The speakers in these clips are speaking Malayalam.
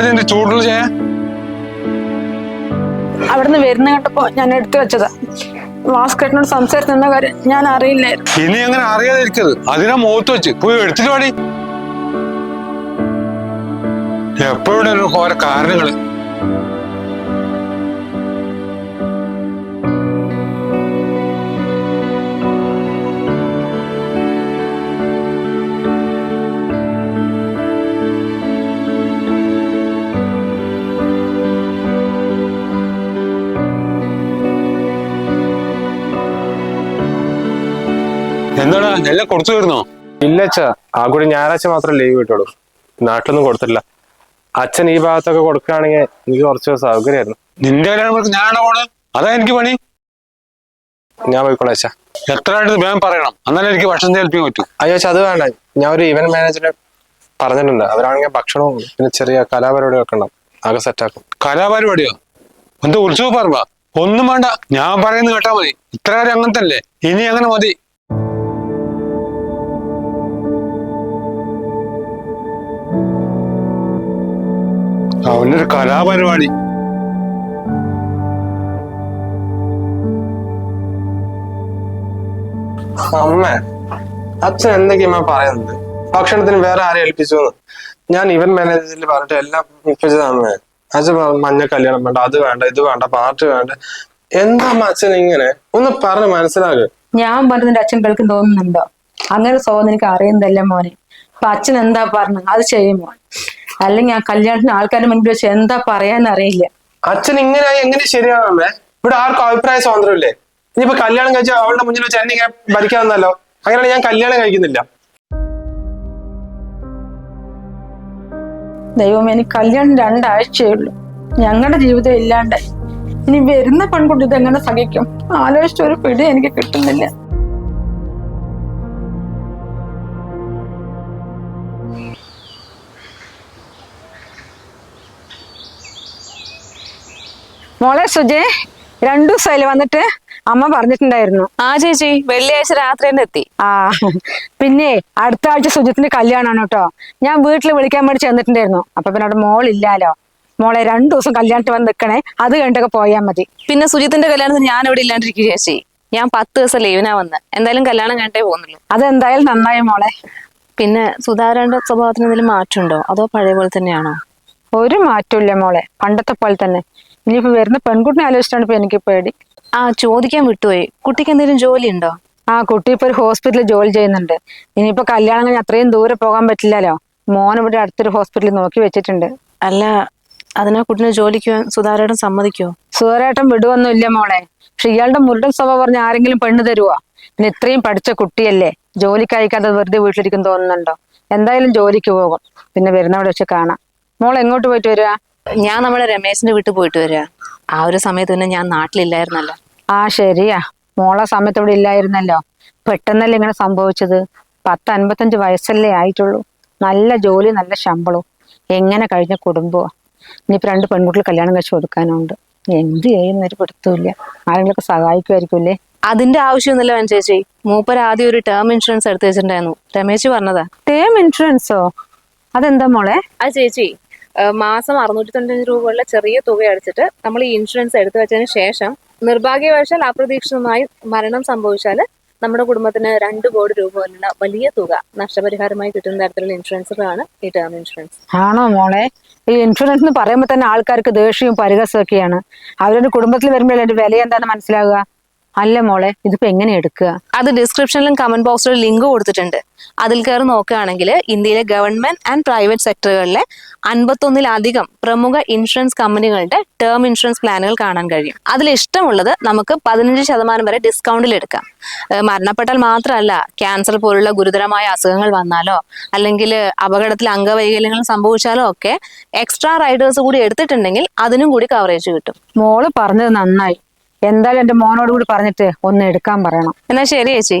എന്റെ ചൂടുള്ള ചെയ്യാൻ അവിടുന്ന് വരുന്ന കണ്ടപ്പോ ഞാൻ എടുത്തു വെച്ചതാ. ഭാസ്കരനോട് സംസാരിച്ചെന്ന കാര്യം ഞാൻ അറിയില്ലായിരുന്നു. ഇനി അങ്ങനെ അറിയാതെ ഇരിക്കരുത് അതിനാ മുഖത്ത് വെച്ച്. പോയി എടുത്തിട്ട് പാടി എപ്പോഴും ഓരോ കാരണങ്ങൾ? എന്താണ് എല്ലാം കൊടുത്തു തീർന്നോ ഇല്ല അച്ഛാ. ആ കൂടി ഞായറാഴ്ച മാത്രം ലീവ് കിട്ടുള്ളൂ നാട്ടിലൊന്നും കൊടുത്തില്ല. അച്ഛൻ ഈ ഭാഗത്തൊക്കെ കൊടുക്കുകയാണെങ്കിൽ എനിക്ക് കുറച്ച് സൗകര്യമായിരുന്നു. നിന്റെ കല്യാണം ഞാനാണ് പോണ്? അതാ എനിക്ക് പണി. ഞാൻ പോയിക്കോളാം അച്ഛാ. എത്ര ആയിട്ട് വേഗം പറയണം. എന്നാലേ എനിക്ക് ഭക്ഷണം ഏൽപ്പിക്കാൻ പറ്റൂ. അയ്യോ അച്ഛാ അത് വേണ്ട. ഞാൻ ഒരു ഇവന്റ് മാനേജറെ പറഞ്ഞിട്ടുണ്ട്. അവരാണെങ്കിൽ ഭക്ഷണവും പിന്നെ ചെറിയ കലാപരിപാടി വെക്കണം ഉണ്ടാവും. ആകെ സെറ്റാക്കും കലാപരിപാടിയോ? എന്താ ഉത്സവ പറമ്പ ഒന്നും വേണ്ട. ഞാൻ പറയുന്നത് കേട്ടാ മതി. ഇത്ര കാര്യം അങ്ങനത്തെ അല്ലേ ഇനി അങ്ങനെ മതി. അവനൊരു കലാപരിപാടി. അമ്മ അച്ഛൻ എന്തൊക്കെയാ പറയുന്നത്? ഭക്ഷണത്തിന് വേറെ ആരെ ഏൽപ്പിച്ചു ഞാൻ ഇവൻ മാനേജറിൽ പറഞ്ഞിട്ട് എല്ലാം ഏൽപ്പിച്ചതാണ് അമ്മേ. അച്ഛൻ മഞ്ഞ കല്യാണം വേണ്ട അത് വേണ്ട ഇത് വേണ്ട പാർട്ടി വേണ്ട. എന്താ അമ്മ അച്ഛൻ ഇങ്ങനെ? ഒന്ന് പറഞ്ഞു മനസ്സിലാക്ക്. ഞാൻ പറഞ്ഞതിന്റെ അച്ഛൻ കേൾക്കും തോന്നുന്നുണ്ടോ? അങ്ങനെ സ്വഭാവം എനിക്ക് അറിയുന്നതല്ല മോനെ. അപ്പൊ അച്ഛൻ എന്താ പറഞ്ഞു അത് ചെയ്യുമോ അല്ലെങ്കിൽ ആ കല്യാണത്തിന് ആൾക്കാരുടെ മുൻപിൽ വെച്ച് എന്താ പറയാനറിയില്ല അറിയില്ല. അച്ഛൻ ഇങ്ങനെ എങ്ങനെ ശരിയാവേ ഇവിടെ ആർക്കും അഭിപ്രായ സ്വാതന്ത്ര്യമില്ലേ? ഇനിയിപ്പോ കല്യാണം കഴിച്ചാൽ അവളുടെ മുന്നിൽ വെച്ച് എന്നെ ഇങ്ങനെ ഭരിക്കാമെന്നല്ലോ അങ്ങനെയാണ് ഞാൻ കല്യാണം കഴിക്കുന്നില്ല. ദൈവം എനിക്ക് കല്യാണം രണ്ടാഴ്ചയേ ഉള്ളൂ. ഞങ്ങളുടെ ജീവിതം ഇല്ലാണ്ടായി. ഇനി വരുന്ന പെൺകുട്ടി ഇതെങ്ങനെ സഹിക്കും? ആലോചിച്ച ഒരു പിടി എനിക്ക് കിട്ടുന്നില്ല. മോളെ സുജേ രണ്ടു ദിവസമായില്ലേ വന്നിട്ട് അമ്മ പറഞ്ഞിട്ടുണ്ടായിരുന്നു. ആ ചേച്ചി വെള്ളിയാഴ്ച രാത്രി തന്നെ എത്തി. ആ പിന്നെ അടുത്ത ആഴ്ച സുജിത്തിന്റെ കല്യാണമാണ് കേട്ടോ. ഞാൻ വീട്ടിൽ വിളിക്കാൻ വേണ്ടി ചെന്നിട്ടുണ്ടായിരുന്നു. അപ്പൊ പിന്നെ അവിടെ മോളില്ലാലോ. മോളെ രണ്ടു ദിവസം കല്യാണത്തിൽ വന്ന് നിൽക്കണേ അത് കണ്ടൊക്കെ പോയാൽ മതി. പിന്നെ സുജിത്തിന്റെ കല്യാണത്തിന് ഞാൻ ഇവിടെ ഇല്ലാണ്ടിരിക്കും ചേച്ചി. ഞാൻ പത്ത് ദിവസം ലീവിനാ വന്ന്. എന്തായാലും കല്യാണം കണ്ടേ പോകുന്നുള്ളൂ. അതെന്തായാലും നന്നായി മോളെ. പിന്നെ സുധാകരന്റെ സ്വഭാവത്തിന് എന്തെങ്കിലും മാറ്റമുണ്ടോ? അതോ പഴയ പോലെ തന്നെയാണോ? ഒരു മാറ്റമില്ല മോളെ. പണ്ടത്തെ പോലെ തന്നെ. ഇനിയിപ്പോ വരുന്ന പെൺകുട്ടിനെ ആലോചിച്ചാണ് ഇപ്പൊ എനിക്ക് പേടി. ആ ചോദിക്കാൻ വിട്ടുപോയി. കുട്ടിക്ക് എന്തെങ്കിലും ജോലി ഉണ്ടോ ആ കുട്ടി ഇപ്പൊ ഒരു ഹോസ്പിറ്റലിൽ ജോലി ചെയ്യുന്നുണ്ട്. ഇനിയിപ്പോ കല്യാണം കഴിഞ്ഞ് അത്രയും ദൂരെ പോകാൻ പറ്റില്ലല്ലോ. മോൻ ഇവിടെ അടുത്തൊരു ഹോസ്പിറ്റലിൽ നോക്കി വെച്ചിട്ടുണ്ട്. അല്ല അതിനാ കുട്ടിനെ ജോലിക്ക് സുധാരേട്ടൻ സമ്മതിക്കോ? സുഖരായിട്ടും വിടുവൊന്നുമില്ല മോളെ. പക്ഷെ ഇയാളുടെ മുരുടൻ സ്വഭാവം പറഞ്ഞ ആരെങ്കിലും പെണ്ണ് തരുവോ? പിന്നെ ഇത്രയും പഠിച്ച കുട്ടിയല്ലേ ജോലിക്ക് അയക്കാതെ വെറുതെ വീട്ടിലിരിക്കും തോന്നുന്നുണ്ടോ? എന്തായാലും ജോലിക്ക് പോകും. പിന്നെ വരുന്നവിടെ വെച്ച് കാണാം. മോൾ എങ്ങോട്ട് പോയിട്ട് വരിക? ഞാൻ നമ്മുടെ രമേശിന്റെ വീട്ടിൽ പോയിട്ട് വരിക. ആ ഒരു സമയത്ത് പിന്നെ ഞാൻ നാട്ടിലില്ലായിരുന്നല്ലോ. ആ ശരിയാ. മോളെ സമയത്ത് ഇവിടെ ഇല്ലായിരുന്നല്ലോ. പെട്ടെന്നല്ലേ ഇങ്ങനെ സംഭവിച്ചത്? പത്ത് അൻപത്തഞ്ച് വയസ്സല്ലേ ആയിട്ടുള്ളൂ. നല്ല ജോലി നല്ല ശമ്പളവും. എങ്ങനെ കഴിഞ്ഞ കുടുംബമോ ഇനിയിപ്പോ രണ്ട് പെൺകുട്ടികൾ കല്യാണം കഴിച്ചു കൊടുക്കാനുണ്ട്. എന്ത് ചെയ്യുന്നൊരു പിടുത്തമില്ല ആരെങ്കിലൊക്കെ സഹായിക്കുമായിരിക്കുമല്ലേ അതിന്റെ ആവശ്യമൊന്നുമില്ല വൻ ചേച്ചി. മൂപ്പർ ആദ്യം ഒരു ടേം ഇൻഷുറൻസ് എടുത്ത് വെച്ചിട്ടുണ്ടായിരുന്നു. രമേശ് പറഞ്ഞതാ. ടേം ഇൻഷുറൻസോ അതെന്താ മോളെ? ആ ചേച്ചി. മാസം അറുന്നൂറ്റി തൊണ്ണൂറ്റഞ്ച് രൂപയുള്ള ചെറിയ തുക അടിച്ചിട്ട് നമ്മൾ ഈ ഇൻഷുറൻസ് എടുത്തു വെച്ചതിന് ശേഷം നിർഭാഗ്യവശാൽ അപ്രതീക്ഷിതമായി മരണം സംഭവിച്ചാൽ നമ്മുടെ കുടുംബത്തിന് രണ്ട് കോടി രൂപ പോലുള്ള വലിയ തുക നഷ്ടപരിഹാരമായി കിട്ടുന്ന തരത്തിലുള്ള ഇൻഷുറൻസുകളാണ് ഈ ടേം ഇൻഷുറൻസ് ആണോ മോളെ? ഈ ഇൻഷുറൻസ് എന്ന് പറയുമ്പോൾ തന്നെ ആൾക്കാർക്ക് ദേഷ്യവും പരിഹസമൊക്കെയാണ് അവരുടെ കുടുംബത്തിൽ വരുമ്പോഴല്ലേ വില എന്താണെന്ന് മനസ്സിലാവുക? അല്ല മോളെ ഇതിപ്പോ എങ്ങനെ എടുക്കുക? അത് ഡിസ്ക്രിപ്ഷനിലും കമന്റ് ബോക്സിലും ലിങ്ക് കൊടുത്തിട്ടുണ്ട്. അതിൽ കയറി നോക്കുകയാണെങ്കിൽ ഇന്ത്യയിലെ ഗവൺമെന്റ് ആൻഡ് പ്രൈവറ്റ് സെക്ടറുകളിലെ അൻപത്തൊന്നിലധികം പ്രമുഖ ഇൻഷുറൻസ് കമ്പനികളുടെ ടേം ഇൻഷുറൻസ് പ്ലാനുകൾ കാണാൻ കഴിയും. അതിൽ ഇഷ്ടമുള്ളത് നമുക്ക് പതിനഞ്ച് ശതമാനം വരെ ഡിസ്കൗണ്ടിൽ എടുക്കാം. മരണപ്പെട്ടാൽ മാത്രമല്ല ക്യാൻസർ പോലുള്ള ഗുരുതരമായ അസുഖങ്ങൾ വന്നാലോ അല്ലെങ്കിൽ അപകടത്തിൽ അംഗവൈകല്യങ്ങൾ സംഭവിച്ചാലോ ഒക്കെ എക്സ്ട്രാ റൈഡേഴ്സ് കൂടി എടുത്തിട്ടുണ്ടെങ്കിൽ അതിനും കൂടി കവറേജ് കിട്ടും. മോൾ പറഞ്ഞത് നന്നായി. എന്തായാലും എന്റെ മോനോട് കൂടി പറഞ്ഞിട്ട് ഒന്ന് എടുക്കാൻ പറയണം. എന്നാ ശരി ചേച്ചി.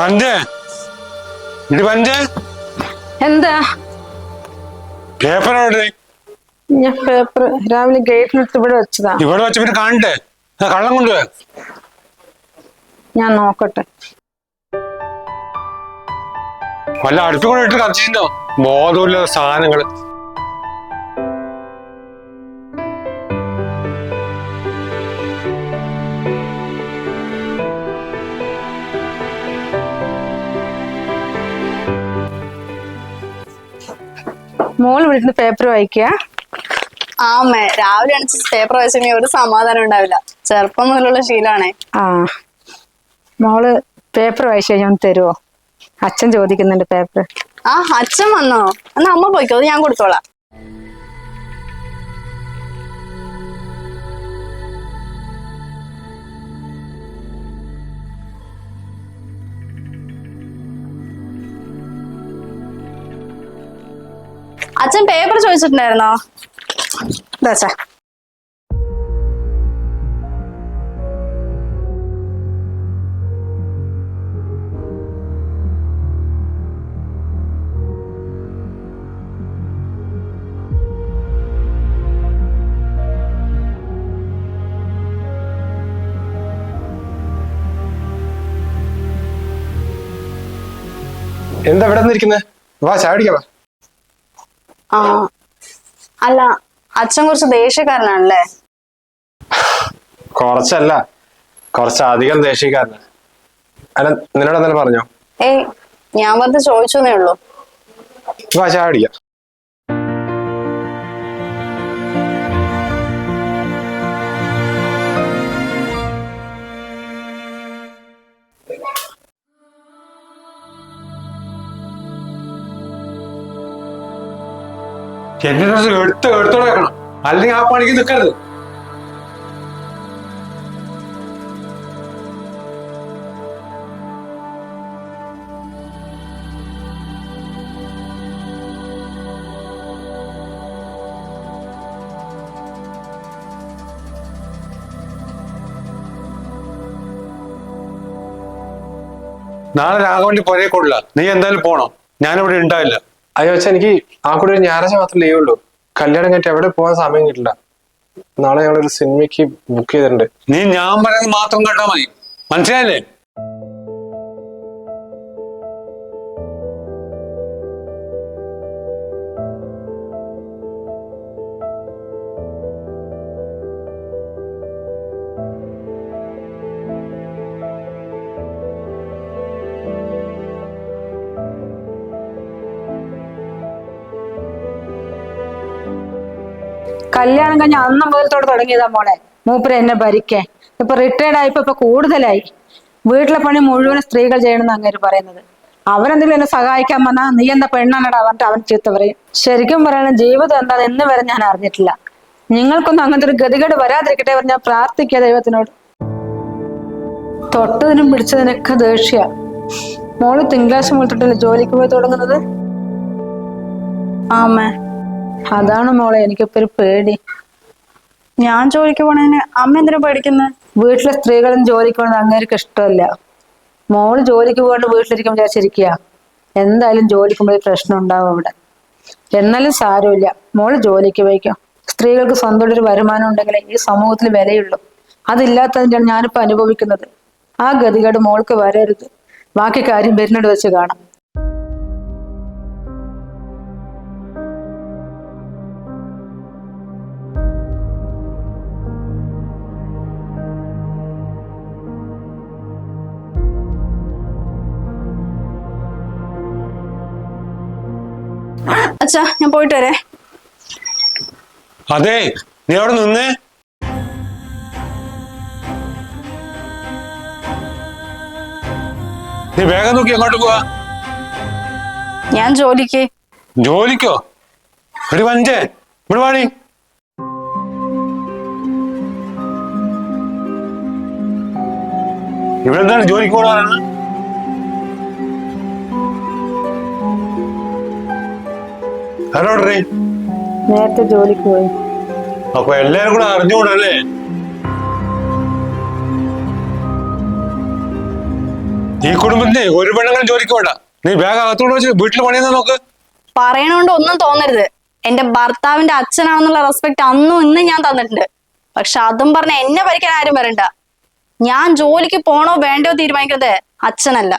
പഞ്ചേ? ഇത് പഞ്ചേ? എന്താ? പേപ്പർ എവിടെ ഞാൻ പേപ്പർ രാവിലെ ഗേറ്റിനടുത്ത് ഇവിടെ വെച്ചതാ. ഇവിടെ വെച്ച് പിന്നെ കാണണ്ടേ? കള്ളം കൊണ്ടുപോയ ഞാൻ നോക്കട്ടെ. വല്ല അടുത്ത് കൂടെ ഇട്ട് കത്തിച്ചിട്ടോ ബോധമില്ലാത്ത സാധനങ്ങൾ. മോൾ വിളിക്കുന്ന പേപ്പർ വായിക്കുക ആ അമ്മേ രാവിലെ അണിച്ച് പേപ്പർ വായിച്ചെങ്കിൽ ഒരു സമാധാനം ഉണ്ടാവില്ല. ചെറുപ്പം മുതലുള്ള ശീലാണേ. ആ മോൾ പേപ്പർ വായിച്ചു കഴിഞ്ഞാൽ തരുവോ? അച്ഛൻ ചോദിക്കുന്നുണ്ട് പേപ്പർ ആ അച്ഛൻ വന്നോ? എന്നാ അമ്മ പോയിക്കോ അത് ഞാൻ കൊടുത്തോളാം. അച്ഛൻ പേപ്പർ ചോദിച്ചിട്ടുണ്ടായിരുന്നോ? ദാച്ചാ എന്താ ഇവിടെ നിന്നിരിക്കുന്നത് വാ ചാടിക്കാ അല്ല അച്ഛൻ കുറച്ച് ദേഷ്യക്കാരനാണല്ലേ? കുറച്ചല്ല. കുറച്ചധികം ദേഷ്യക്കാരനാ. അല്ല നിന്നോട് എന്തെങ്കിലും പറഞ്ഞോ? ഏയ് ഞാൻ വെറുതെ ചോദിച്ചേ ഉള്ളൂ. വാ ചായ ഡ്രസ് എടുത്ത് എടുത്തോടെ വെക്കണം അല്ലെങ്കിൽ ആ പണിക്ക് നിൽക്കരുത്. നാളെ രാഘവന്റെ പുരയെ കൊള്ളില്ല നീ എന്തായാലും പോണം? ഞാനിവിടെ ഉണ്ടാവില്ല. അയ്യോ അച്ഛാ എനിക്ക് ആ കൂടെ ഒരു ഞായറാഴ്ച മാത്രം ലീവ് ഉള്ളൂ. കല്യാണം കഴിഞ്ഞിട്ട് എവിടെ പോകാൻ സമയം കിട്ടില്ല. നാളെ ഞങ്ങളൊരു സിനിമയ്ക്ക് ബുക്ക് ചെയ്തിട്ടുണ്ട്. നീ ഞാൻ പറയുന്നത് മാത്രം കേട്ടാ മതി. മനസ്സിലായില്ലേ? കല്യാണം കഴിഞ്ഞ അന്ന് മുതലത്തോടെ തുടങ്ങിയതാ മോളെ. മൂപ്പര് എന്നെ ഭരിക്കേ ഇപ്പൊ റിട്ടയർഡ് ആയപ്പോ ഇപ്പൊ കൂടുതലായി. വീട്ടിലെ പണി മുഴുവൻ സ്ത്രീകൾ ചെയ്യണമെന്ന് അങ്ങേര് പറയുന്നത്. അവരെന്തെങ്കിലും എന്നെ സഹായിക്കാൻ വന്നാ നീ എന്താ പെണ്ണാണടാ പറഞ്ഞിട്ട് അവൻ ചീത്ത പറയും. ശരിക്കും പറയണ ജീവിതം എന്താ എന്ന് വരെ ഞാൻ അറിഞ്ഞിട്ടില്ല. നിങ്ങൾക്കൊന്നും അങ്ങനത്തെ ഒരു ഗതികേട് വരാതിരിക്കട്ടെ ഞാൻ പ്രാർത്ഥിക്കുക ദൈവത്തിനോട്. തൊട്ടതിനും പിടിച്ചതിനൊക്കെ ദേഷ്യ. മോൾ തിങ്കളാഴ്ച മുതൽ തൊട്ടല്ലേ ജോലിക്ക് പോയി തുടങ്ങുന്നത്? ആ അമ്മേ അതാണ് മോളെ എനിക്കിപ്പോ ഒരു പേടി. ഞാൻ ജോലിക്ക് പോണേന് അമ്മ എന്തിനാ പേടിക്കുന്നത് വീട്ടിലെ സ്ത്രീകളും ജോലിക്ക് പോണത് അങ്ങേർക്ക് ഇഷ്ടമല്ല. മോൾ ജോലിക്ക് പോകാണ്ട് വീട്ടിലിരിക്കാൻ വിചാരിച്ചിരിക്കുക എന്തായാലും ജോലിക്ക് പോയി പ്രശ്നം ഉണ്ടാവും അവിടെ. എന്നാലും സാരമില്ല മോൾ ജോലിക്ക് പോയിക്കോ. സ്ത്രീകൾക്ക് സ്വന്തം ഒരു വരുമാനം ഉണ്ടെങ്കിലേ ഈ സമൂഹത്തിൽ വിലയുള്ളൂ. അതില്ലാത്തതിന്റെയാണ് ഞാനിപ്പോ അനുഭവിക്കുന്നത്. ആ ഗതികേട് മോൾക്ക് വരരുത്. ബാക്കി കാര്യം വരുന്നിട്ട് വെച്ച് കാണാം. അച്ഛാ ഞാൻ പോയിട്ട് വരേ. അതെ നീ അവിടെ നിന്നേ. നീ വേഗം നോക്കി എങ്ങോട്ട് പോവാ? ഞാൻ ജോലിക്ക്. ജോലിക്കോ? ഒരു വഞ്ചേ ഇവിടെ വാണി ഇവിടെ എന്താണ് ജോലിക്ക് പോകാനാണ് ആരോടേ നേരത്തെ ജോലിക്ക് പോയി. അപ്പൊ എല്ലാരും കൂടെ അറിഞ്ഞുകൂടല്ലേ? ഈ കുടുംബത്തിന് ഒരു പെണ്ണുങ്ങളും ജോലിക്ക് വേണ്ട നീ ബാഗ് അകത്തോട് വെച്ച് വീട്ടിൽ പണിയെന്ന് നോക്ക്. പറയണോണ്ട് ഒന്നും തോന്നരുത്. എന്റെ ഭർത്താവിന്റെ അച്ഛനാണെന്നുള്ള റെസ്പെക്ട് അന്നും ഇന്നും ഞാൻ തന്നിട്ടുണ്ട്. പക്ഷെ അതും പറഞ്ഞ എന്നെ ഭരിക്കാൻ ആരും വരണ്ട. ഞാൻ ജോലിക്ക് പോണോ വേണ്ടോ തീരുമാനിക്കുന്നത് അച്ഛനല്ല.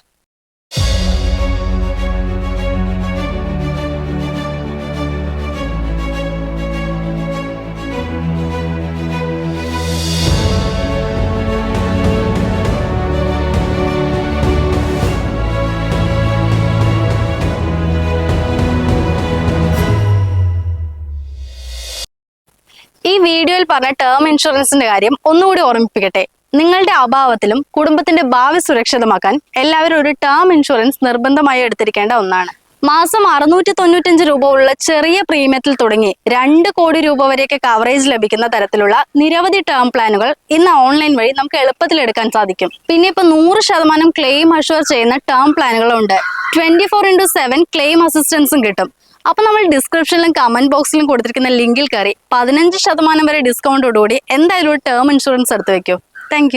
വീഡിയോയിൽ പറഞ്ഞ ടേം ഇൻഷുറൻസിന്റെ കാര്യം ഒന്നുകൂടി ഓർമ്മിപ്പിക്കട്ടെ. നിങ്ങളുടെ അഭാവത്തിലും കുടുംബത്തിന്റെ ഭാവി സുരക്ഷിതമാക്കാൻ എല്ലാവരും ഒരു ടേം ഇൻഷുറൻസ് നിർബന്ധമായി എടുത്തിരിക്കേണ്ട ഒന്നാണ്. മാസം അറുന്നൂറ്റി തൊണ്ണൂറ്റഞ്ച് രൂപ ഉള്ള ചെറിയ പ്രീമിയത്തിൽ തുടങ്ങി രണ്ട് കോടി രൂപ വരെയൊക്കെ കവറേജ് ലഭിക്കുന്ന തരത്തിലുള്ള നിരവധി ടേം പ്ലാനുകൾ ഇന്ന് ഓൺലൈൻ വഴി നമുക്ക് എളുപ്പത്തിൽ എടുക്കാൻ സാധിക്കും. പിന്നെ ഇപ്പൊ നൂറ് ശതമാനം ക്ലെയിം അഷ്വർ ചെയ്യുന്ന term പ്ലാനുകളുണ്ട് twenty four into seven claim അസിസ്റ്റൻസും കിട്ടും. അപ്പൊ നമ്മൾ ഡിസ്ക്രിപ്ഷനിലും കമന്റ് ബോക്സിലും കൊടുത്തിരിക്കുന്ന ലിങ്കിൽ കയറി പതിനഞ്ച് ശതമാനം വരെ ഡിസ്കൗണ്ടോടുകൂടി എന്തായാലും ഒരു ടേം ഇൻഷുറൻസ് എടുത്ത് വെക്കൂ. താങ്ക്